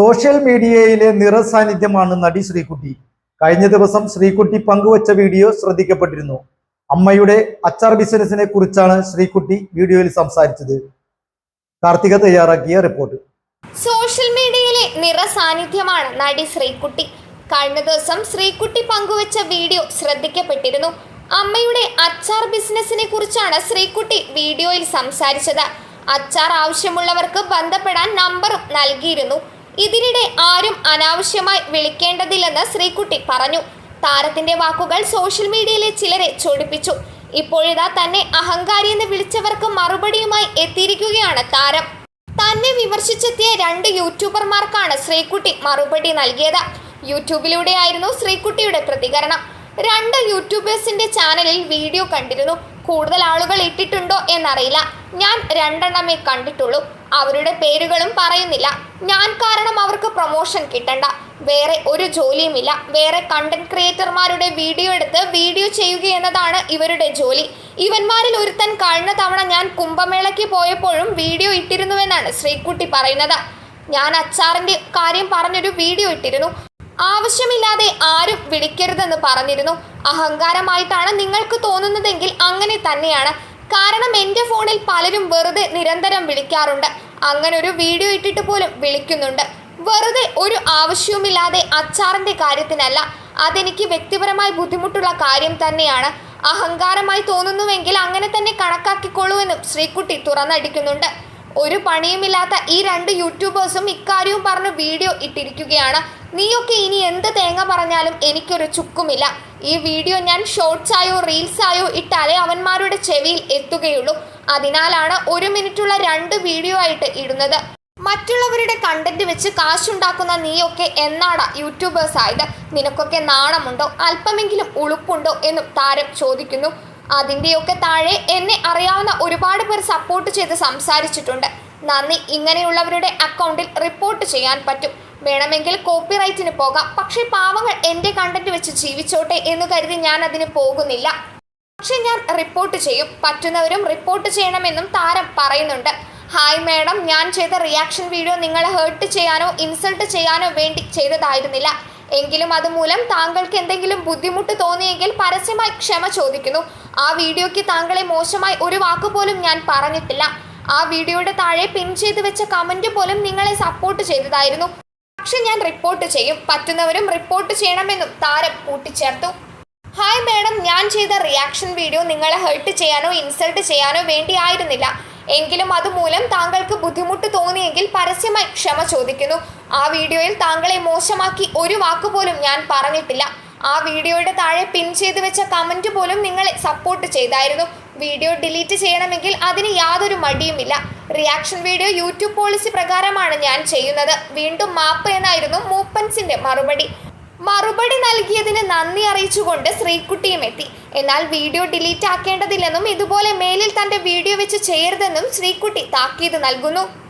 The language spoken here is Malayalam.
സോഷ്യൽ മീഡിയയിലെ നിറസാന്നിധ്യമാണ് നടി ശ്രീകുട്ടി. കഴിഞ്ഞ ദിവസം ശ്രീകുട്ടി പങ്കുവച്ച വീഡിയോ ശ്രദ്ധിക്കപ്പെട്ടിരുന്നു. അമ്മയുടെ അച്ചാർ ബിസിനസിനെ കുറിച്ചാണ് ശ്രീകുട്ടി വീഡിയോയിൽ സംസാരിച്ചത്. കാർത്തിക തയ്യാറാക്കിയ റിപ്പോർട്ട്. സോഷ്യൽ മീഡിയയിലെ നിറസാന്നിധ്യമാണ് നടി ശ്രീകുട്ടി. കഴിഞ്ഞ ദിവസം ശ്രീകുട്ടി പങ്കുവച്ച വീഡിയോ ശ്രദ്ധിക്കപ്പെട്ടിരുന്നു. അമ്മയുടെ അച്ചാർ ബിസിനസിനെ കുറിച്ചാണ് ശ്രീകുട്ടി വീഡിയോയിൽ സംസാരിച്ചത്. അച്ചാർ ആവശ്യമുള്ളവർക്ക് ബന്ധപ്പെടാൻ നമ്പറും നൽകിയിരുന്നു. ഇതിനിടെ ആരും അനാവശ്യമായി വിളിക്കേണ്ടതില്ലെന്ന് ശ്രീകുട്ടി പറഞ്ഞു. താരത്തിന്റെ വാക്കുകൾ സോഷ്യൽ മീഡിയയിലെ ചിലരെ ചൊടിപ്പിച്ചു. ഇപ്പോഴിതാ തന്നെ അഹങ്കാരി എന്ന് വിളിച്ചവർക്ക് മറുപടിയുമായി എത്തിയിരിക്കുകയാണ് താരം. തന്നെ വിമർശിച്ചെത്തിയ രണ്ട് യൂട്യൂബർമാർക്കാണ് ശ്രീകുട്ടി മറുപടി നൽകിയത്. യൂട്യൂബിലൂടെയായിരുന്നു ശ്രീകുട്ടിയുടെ പ്രതികരണം. രണ്ട് യൂട്യൂബേഴ്സിന്റെ ചാനലിൽ വീഡിയോ കണ്ടിരുന്നു. കൂടുതൽ ആളുകൾ ഇട്ടിട്ടുണ്ടോ എന്നറിയില്ല. ഞാൻ രണ്ടെണ്ണമേ കണ്ടിട്ടുള്ളൂ. അവരുടെ പേരുകളും പറയുന്നില്ല. ഞാൻ കാരണം അവർക്ക് പ്രൊമോഷൻ കിട്ടണ്ട. വേറെ ഒരു ജോലിയുമില്ല. വേറെ കണ്ടന്റ് ക്രിയേറ്റർമാരുടെ വീഡിയോ എടുത്ത് വീഡിയോ ചെയ്യുക എന്നതാണ് ഇവരുടെ ജോലി. ഇവന്മാരിൽ ഒരുത്തൻ കഴിഞ്ഞ തവണ ഞാൻ കുംഭമേളയ്ക്ക് പോയപ്പോഴും വീഡിയോ ഇട്ടിരുന്നുവെന്നാണ് ശ്രീക്കുട്ടി പറയുന്നത്. ഞാൻ അച്ചാറിന്റെ കാര്യം പറഞ്ഞൊരു വീഡിയോ ഇട്ടിരുന്നു. ആവശ്യമില്ലാതെ ആരും വിളിക്കരുതെന്ന് പറഞ്ഞിരുന്നു. അഹങ്കാരമായിട്ടാണ് നിങ്ങൾക്ക് തോന്നുന്നതെങ്കിൽ അങ്ങനെ തന്നെയാണ്. കാരണം എന്റെ ഫോണിൽ പലരും വെറുതെ നിരന്തരം വിളിക്കാറുണ്ട്. അങ്ങനെ ഒരു വീഡിയോ ഇട്ടിട്ട് പോലും വിളിക്കുന്നുണ്ട്. വെറുതെ ഒരു ആവശ്യവുമില്ലാതെ അച്ചാറിന്റെ കാര്യത്തിനല്ല അതെനിക്ക് വ്യക്തിപരമായി ബുദ്ധിമുട്ടുള്ള കാര്യം തന്നെയാണ്. അഹങ്കാരമായി തോന്നുന്നുവെങ്കിൽ അങ്ങനെ തന്നെ കണക്കാക്കിക്കൊള്ളൂ എന്നും ശ്രീകുട്ടി തുറന്നടിക്കുന്നുണ്ട്. ഒരു പണിയുമില്ലാത്ത ഈ രണ്ട് യൂട്യൂബേഴ്സും ഇക്കാര്യവും പറഞ്ഞ് വീഡിയോ ഇട്ടിരിക്കുകയാണ്. നീയൊക്കെ ഇനി എന്ത് തേങ്ങ പറഞ്ഞാലും എനിക്കൊരു ചുക്കുമില്ല. ഈ വീഡിയോ ഞാൻ ഷോർട്സായോ റീൽസായോ ഇട്ടാലേ അവന്മാരുടെ ചെവിയിൽ എത്തുകയുള്ളൂ. അതിനാലാണ് ഒരു മിനിറ്റുള്ള രണ്ട് വീഡിയോ ആയിട്ട് ഇടുന്നത്. മറ്റുള്ളവരുടെ കണ്ടന്റ് വെച്ച് കാശുണ്ടാക്കുന്ന നീയൊക്കെ എന്നാടാ യൂട്യൂബേഴ്സ് ആയത്? നിനക്കൊക്കെ നാണമുണ്ടോ? അല്പമെങ്കിലും ഉളുപ്പുണ്ടോ എന്നും താരം ചോദിക്കുന്നു. അതിന്റെയൊക്കെ താഴെ എന്നെ അറിയാവുന്ന ഒരുപാട് പേർ സപ്പോർട്ട് ചെയ്ത് സംസാരിച്ചിട്ടുണ്ട്. നന്ദി ഇങ്ങനെയുള്ളവരുടെ അക്കൗണ്ടിൽ റിപ്പോർട്ട് ചെയ്യാൻ പറ്റും. വേണമെങ്കിൽ കോപ്പിറൈറ്റിന് പോകാം. പക്ഷേ പാവങ്ങൾ എന്റെ കണ്ടന്റ് വെച്ച് ജീവിച്ചോട്ടെ എന്ന് കരുതി ഞാൻ അതിന് പോകുന്നില്ല. പക്ഷെ ഞാൻ റിപ്പോർട്ട് ചെയ്യും. പറ്റുന്നവരും റിപ്പോർട്ട് ചെയ്യണമെന്നും താരം പറയുന്നുണ്ട്. ഹായ് മാഡം ഞാൻ ചെയ്ത റിയാക്ഷൻ വീഡിയോ നിങ്ങളെ ഹേർട്ട് ചെയ്യാനോ ഇൻസൾട്ട് ചെയ്യാനോ വേണ്ടി ചെയ്തതായിരുന്നില്ല. എങ്കിലും അതുമൂലം താങ്കൾക്ക് എന്തെങ്കിലും ബുദ്ധിമുട്ട് തോന്നിയെങ്കിൽ പരസ്യമായി ക്ഷമ ചോദിക്കുന്നു. ആ വീഡിയോയ്ക്ക് താങ്കളെ മോശമായി ഒരു വാക്കുപോലും ഞാൻ പറഞ്ഞിട്ടില്ല. ആ വീഡിയോയുടെ താഴെ പിൻ ചെയ്തു വെച്ച കമന്റ് പോലും നിങ്ങളെ സപ്പോർട്ട് ചെയ്തതായിരുന്നു. പക്ഷെ ഞാൻ റിപ്പോർട്ട് ചെയ്യും. പറ്റുന്നവരും റിപ്പോർട്ട് ചെയ്യണമെന്നും താരം കൂട്ടിച്ചേർത്തു. ഹായ് മാഡം ഞാൻ ചെയ്ത റിയാക്ഷൻ വീഡിയോ നിങ്ങളെ ഹേർട്ട് ചെയ്യാനോ ഇൻസൾട്ട് ചെയ്യാനോ വേണ്ടി ആയിരുന്നില്ല എങ്കിലും അതുമൂലം താങ്കൾക്ക് ബുദ്ധിമുട്ട് തോന്നിയെങ്കിൽ പരസ്യമായി ക്ഷമ ചോദിക്കുന്നു. ആ വീഡിയോയിൽ താങ്കളെ മോശമാക്കി ഒരു വാക്കുപോലും ഞാൻ പറഞ്ഞിട്ടില്ല. ആ വീഡിയോയുടെ താഴെ പിൻ ചെയ്ത് വെച്ച കമന്റ് പോലും നിങ്ങളെ സപ്പോർട്ട് ചെയ്തായിരുന്നു. വീഡിയോ ഡിലീറ്റ് ചെയ്യണമെങ്കിൽ അതിന് യാതൊരു മടിയുമില്ല. റിയാക്ഷൻ വീഡിയോ യൂട്യൂബ് പോളിസി പ്രകാരമാണ് ഞാൻ ചെയ്യുന്നത്. വീണ്ടും മാപ്പ് എന്നായിരുന്നു മൂപ്പൻസിന്റെ മറുപടി. മറുപടി നൽകിയതിന് നന്ദി അറിയിച്ചുകൊണ്ട് ശ്രീകുട്ടിയും എത്തി. എന്നാൽ വീഡിയോ ഡിലീറ്റ് ആക്കേണ്ടതില്ലെന്നും ഇതുപോലെ മേലിൽ തന്റെ വീഡിയോ വെച്ച് ചെയ്യരുതെന്നും ശ്രീകുട്ടി താക്കീത് നൽകുന്നു.